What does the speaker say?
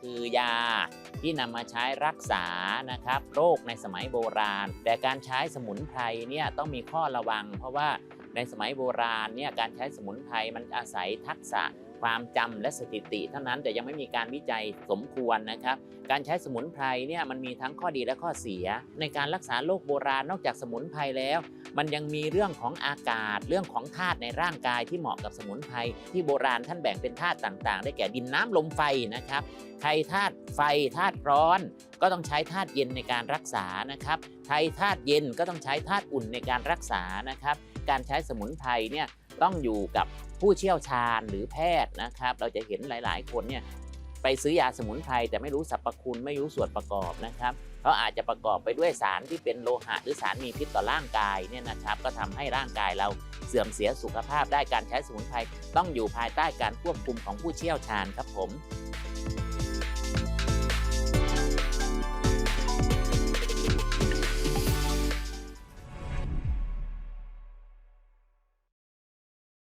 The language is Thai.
คือยาที่นำมาใช้รักษานะครับโรคในสมัยโบราณ แต่การใช้สมุนไพรเนี่ยต้องมีข้อระวัง เพราะว่าในสมัยโบราณเนี่ยการใช้สมุนไพรมันอาศัยทักษะความจำและสถิติเท่านั้นแต่ยังไม่มีการวิจัยสมควรนะครับ การใช้สมุนไพรเนี่ยมันมีทั้งข้อดีและข้อเสีย ในการรักษาโรคโบราณนอกจากสมุนไพรแล้ว มันยังมีเรื่องของอากาศ เรื่องของธาตุในร่างกายที่เหมาะกับสมุนไพรที่โบราณท่านแบ่งเป็นธาตุต่างๆ ได้แก่ดินน้ำลมไฟนะครับใครธาตุไฟธาตุร้อน ก็ต้องใช้ธาตุเย็นในการรักษานะครับใครธาตุเย็นก็ต้องใช้ธาตุอุ่นในการรักษานะครับ การใช้สมุนไพรเนี่ยต้องอยู่กับผู้เชี่ยวชาญหรือแพทย์นะครับ เราจะเห็นหลาย ๆ คนเนี่ย ไปซื้อยาสมุนไพรแต่ไม่รู้สรรพคุณไม่รู้ส่วนประกอบนะครับเขาอาจจะประกอบไปด้วยสารที่เป็นโลหะ หรือสารมีพิษต่อร่างกายเนี่ยนะครับ ก็ทำให้ร่างกายเราเสื่อมเสียสุขภาพได้การใช้สมุนไพรต้องอยู่ภายใต้การควบคุมของผู้เชี่ยวชาญครับผม